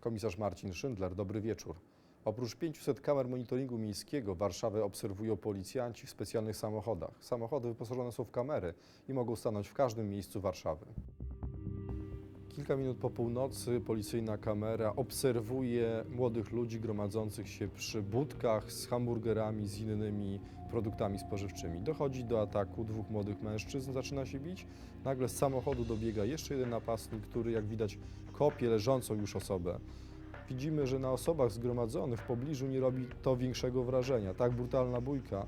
Komisarz Marcin Szyndler, dobry wieczór. Oprócz 500 kamer monitoringu miejskiego Warszawę obserwują policjanci w specjalnych samochodach. Samochody wyposażone są w kamery i mogą stanąć w każdym miejscu Warszawy. Kilka minut po północy policyjna kamera obserwuje młodych ludzi gromadzących się przy budkach z hamburgerami, z innymi produktami spożywczymi. Dochodzi do ataku dwóch młodych mężczyzn, zaczyna się bić. Nagle z samochodu dobiega jeszcze jeden napastnik, który jak widać kopie leżącą już osobę. Widzimy, że na osobach zgromadzonych w pobliżu nie robi to większego wrażenia. Tak brutalna bójka,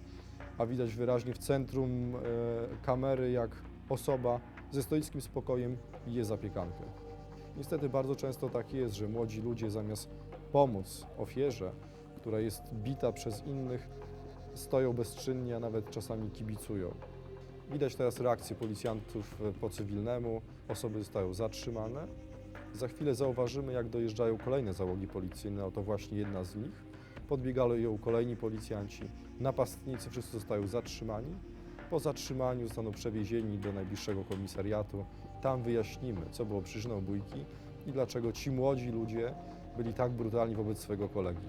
a widać wyraźnie w centrum e, kamery, jak osoba ze stoickim spokojem je zapiekankę. Niestety bardzo często tak jest, że młodzi ludzie zamiast pomóc ofierze, która jest bita przez innych, stoją bezczynnie, a nawet czasami kibicują. Widać teraz reakcję policjantów e, po cywilnemu, osoby zostają zatrzymane. Za chwilę zauważymy, jak dojeżdżają kolejne załogi policyjne, oto właśnie jedna z nich. Podbiegają kolejni policjanci, napastnicy wszyscy zostają zatrzymani. Po zatrzymaniu zostaną przewiezieni do najbliższego komisariatu. Tam wyjaśnimy, co było przyczyną bójki i dlaczego ci młodzi ludzie byli tak brutalni wobec swego kolegi.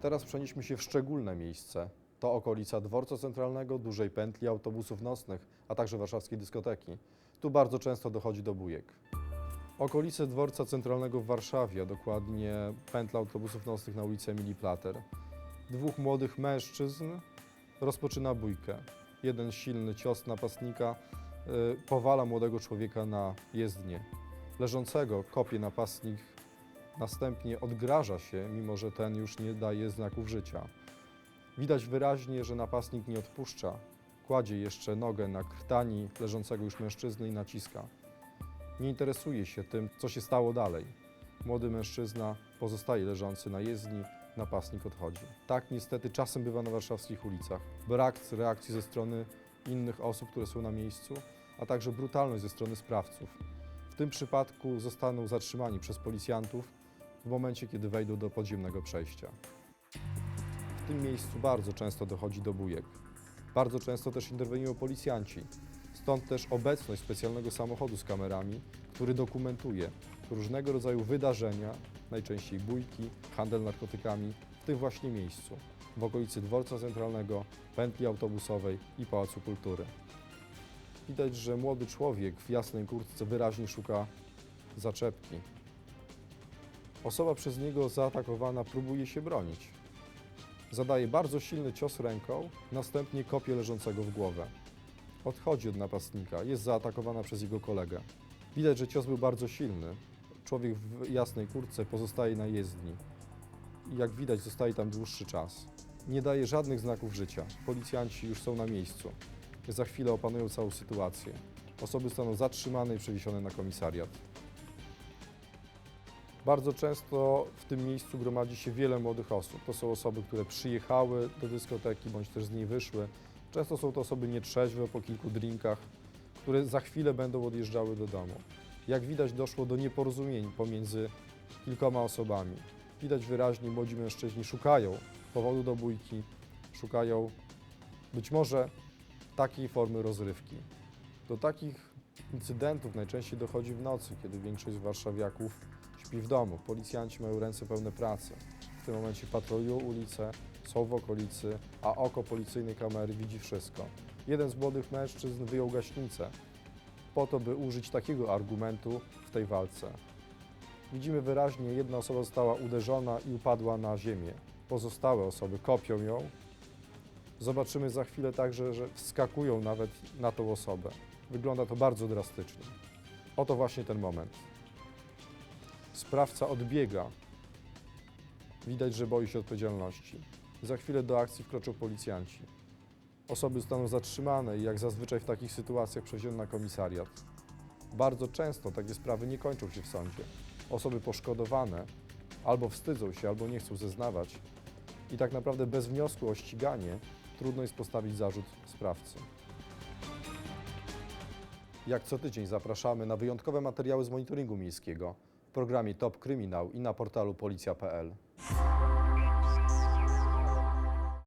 Teraz przenieśmy się w szczególne miejsce. To okolica dworca centralnego, dużej pętli autobusów nocnych, a także warszawskiej dyskoteki. Tu bardzo często dochodzi do bujek. Okolice dworca centralnego w Warszawie, a dokładnie pętla autobusów nocnych na ulicy Emilii Plater. Dwóch młodych mężczyzn rozpoczyna bójkę. Jeden silny cios napastnika y, powala młodego człowieka na jezdnię. Leżącego kopie napastnik, następnie odgraża się, mimo że ten już nie daje znaków życia. Widać wyraźnie, że napastnik nie odpuszcza. Kładzie jeszcze nogę na krtani leżącego już mężczyzny i naciska. Nie interesuje się tym, co się stało dalej. Młody mężczyzna pozostaje leżący na jezdni, napastnik odchodzi. Tak niestety czasem bywa na warszawskich ulicach. Brak reakcji ze strony innych osób, które są na miejscu, a także brutalność ze strony sprawców. W tym przypadku zostaną zatrzymani przez policjantów w momencie, kiedy wejdą do podziemnego przejścia. W tym miejscu bardzo często dochodzi do bujek. Bardzo często też interweniują policjanci. Stąd też obecność specjalnego samochodu z kamerami, który dokumentuje różnego rodzaju wydarzenia, najczęściej bójki, handel narkotykami w tym właśnie miejscu, w okolicy dworca centralnego, pętli autobusowej i Pałacu Kultury. Widać, że młody człowiek w jasnej kurtce wyraźnie szuka zaczepki. Osoba przez niego zaatakowana próbuje się bronić. Zadaje bardzo silny cios ręką, następnie kopie leżącego w głowę. Odchodzi od napastnika, jest zaatakowana przez jego kolegę. Widać, że cios był bardzo silny. Człowiek w jasnej kurtce pozostaje na jezdni. Jak widać, zostaje tam dłuższy czas. Nie daje żadnych znaków życia. Policjanci już są na miejscu. Za chwilę opanują całą sytuację. Osoby zostaną zatrzymane i przewiezione na komisariat. Bardzo często w tym miejscu gromadzi się wiele młodych osób. To są osoby, które przyjechały do dyskoteki bądź też z niej wyszły. Często są to osoby nietrzeźwe po kilku drinkach, które za chwilę będą odjeżdżały do domu. Jak widać, doszło do nieporozumień pomiędzy kilkoma osobami. Widać wyraźnie, młodzi mężczyźni szukają powodu do bójki, szukają być może takiej formy rozrywki. Do takich incydentów najczęściej dochodzi w nocy, kiedy większość warszawiaków śpi w domu. Policjanci mają ręce pełne pracy. W tym momencie patrolują ulice, są w okolicy, a oko policyjnej kamery widzi wszystko. Jeden z młodych mężczyzn wyjął gaśnicę po to, by użyć takiego argumentu w tej walce. Widzimy wyraźnie, jedna osoba została uderzona i upadła na ziemię. Pozostałe osoby kopią ją. Zobaczymy za chwilę także, że wskakują nawet na tą osobę. Wygląda to bardzo drastycznie. Oto właśnie ten moment. Sprawca odbiega. Widać, że boi się odpowiedzialności. Za chwilę do akcji wkroczą policjanci. Osoby zostaną zatrzymane i jak zazwyczaj w takich sytuacjach przewiezione na komisariat. Bardzo często takie sprawy nie kończą się w sądzie. Osoby poszkodowane albo wstydzą się, albo nie chcą zeznawać i tak naprawdę bez wniosku o ściganie trudno jest postawić zarzut sprawcy. Jak co tydzień zapraszamy na wyjątkowe materiały z monitoringu miejskiego w programie Top Kryminał i na portalu policja.pl.